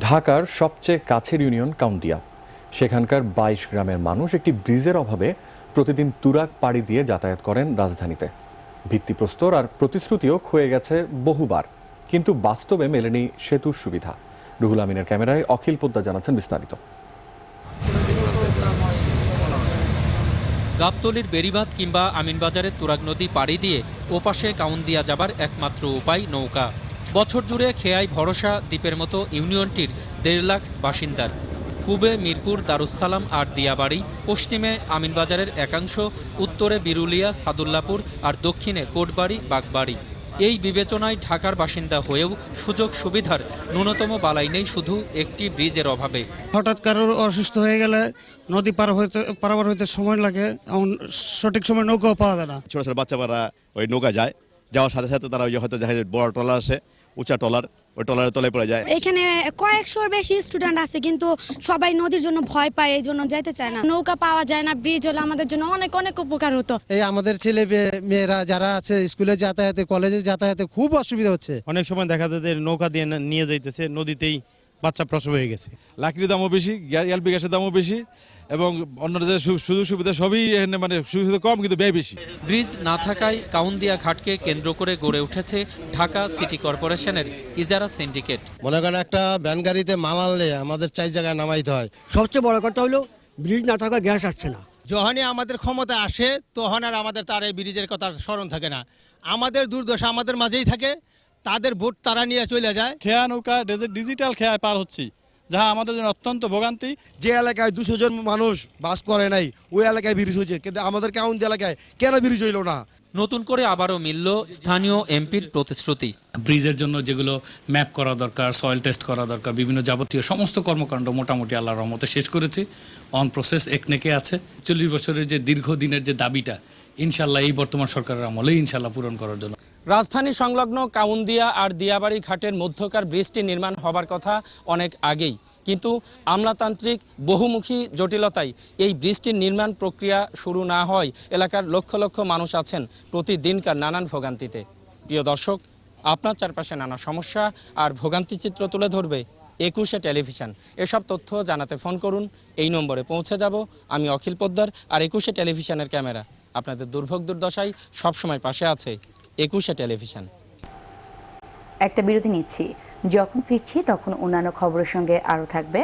ঢাকার সবচেয়ে কাছের ইউনিয়ন কাউন্দিয়া। সেখানকার বাইশ গ্রামের মানুষ একটি ব্রিজের অভাবে প্রতিদিন তুরাগ পাড়ি দিয়ে যাতায়াত করেন রাজধানীতে। ভিত্তিপ্রস্তর আর প্রতিশ্রুতিও ক্ষয়ে গেছে বহুবার, কিন্তু বাস্তবে মেলেনি সেতুর সুবিধা। রুহুল আমিনের ক্যামেরায় অখিল পোদ্দা জানাচ্ছেন বিস্তারিত। গাবতলির বেরিবাদ কিংবা আমিনবাজারের তুরাগ নদী পাড়ি দিয়ে ওপাশে কাউন্দিয়া যাবার একমাত্র উপায় নৌকা। বছর জুড়ে খেয়াই ভরসা দ্বীপের মতো ইউনিয়নটির দেড় লাখ বাসিন্দার। পূবে মিরপুর দারুসালাম আর দিয়াবাড়ি পশ্চিমে আমিনবাজারের একাংশ উত্তরে বিরুলিয়া সাদুল্লাপুর আর দক্ষিণে কোটবাড়ি বাগবাড়ি। এই বিবেচনায় ঢাকার বাসিন্দা হয়েও সুযোগ সুবিধার ন্যূনতম বালাই নেই শুধু একটি ব্রিজের অভাবে। হঠাৎ কারোর অসুস্থ হয়ে গেলে নদী পার হইতে পারাবার হইতে সময় লাগে এমন সঠিক সময় নৌকাও পাওয়া যায় না। ছোট ছোট বাচ্চারা ওই নৌকা যায় যাওয়ার সাথে সাথে তারা ওই হয়তো দেখা যায় বড় ট্রলার আসে উঁচা টলার ওই ট্রলারের তলায় পড়ে যায়। এখানে কয়েকশোর বেশি স্টুডেন্ট আছে কিন্তু সবাই নদীর জন্য ভয় পায় এই জন্য যাইতে চায় না। নৌকা পাওয়া যায় না ব্রিজ হলে আমাদের জন্য অনেক অনেক উপকার হতো। এই আমাদের ছেলে মেয়ে- মেয়েরা যারা আছে স্কুলে যাতায়াতে কলেজে যাতায়াতে খুব অসুবিধা হচ্ছে। অনেক সময় দেখা যায় যে নৌকা দিয়ে নিয়ে যাইতেছে নদীতেই বাচ্চা প্রসব হয়ে গেছে। লাকড়ির দামও বেশি এলপি গ্যাসের দামও বেশি এবং অন্য যে সু- সুযোগ সুবিধা সবই এখানে মানে সুযোগ সুবিধা কম কিন্তু ব্যয় বেশি। ব্রিজ না থাকায় কাউন্দিয়া ঘাটকে কেন্দ্র করে গড়ে উঠেছে ঢাকা সিটি কর্পোরেশনের ইজারা সিন্ডিকেট। মনে করেন একটা ভ্যান গাড়িতে মাল আনলে আমাদের চার জায়গায় নামাইতে হয়। সবচেয়ে বড় কথা হলো ব্রিজ না থাকা গ্যাস আসছে না। যখনই আমাদের ক্ষমতা আসে তখন আর আমাদের তার এই ব্রিজের কথা স্মরণ থাকে না। আমাদের দুর্দশা আমাদের মাঝেই থাকে তাদের ভোট তারা নিয়ে চলে যায়। খেয়া নৌকা ডিজিটাল খেয়ায় পার হচ্ছি যাহা আমাদের জন্য অত্যন্ত ভোগান্তি। যে এলাকায় দুশো জন মানুষ বাস করে নাই ওই এলাকায় ব্রিজ হয়েছে। কিন্তু আমাদের কাউন্ট এলাকায় কেন ব্রিজ হইল না? নতুন করে আবারও মিলল স্থানীয় এমপির প্রতিশ্রুতি। ব্রিজের জন্য যেগুলো ম্যাপ করা দরকার সয়েল টেস্ট করা দরকার বিভিন্ন যাবতীয় সমস্ত কর্মকাণ্ড মোটামুটি আল্লাহর রহমতে শেষ করেছি। অন প্রসেস একনেকে আছে। চল্লিশ বছরের যে দীর্ঘদিনের যে দাবিটা ইনশাল্লাহ এই বর্তমান সরকারের আমলে ইনশাল্লাহ পূরণ করার জন্য রাজধানী সংলগ্ন কাউন্দিয়া আর দিয়াবাড়ি ঘাটের মধ্যকার ব্রিজটি নির্মাণ হবার কথা অনেক আগেই। কিন্তু আমলাতান্ত্রিক, বহুমুখী জটিলতায় এই ব্রিজটির নির্মাণ প্রক্রিয়া শুরু না হয় এলাকার লক্ষ লক্ষ মানুষ আছেন প্রতিদিনকার নানান ভোগান্তিতে। প্রিয় দর্শক, আপনার চারপাশে নানা সমস্যা আর ভোগান্তি চিত্র তুলে ধরবে একুশে টেলিভিশন। এসব তথ্য জানাতে ফোন করুন, এই নম্বরে পৌঁছে যাব আমি অখিল পোদ্দার আর একুশে টেলিভিশনের ক্যামেরা। আপনাদের দুর্ভোগ দুর্দশায় সবসময় পাশে আছে। একুশে টেলিভিশন। একটা বিরতি নিচ্ছি। যখন ফিরছি তখন অন্যান্য খবরের সঙ্গে আরও থাকবে।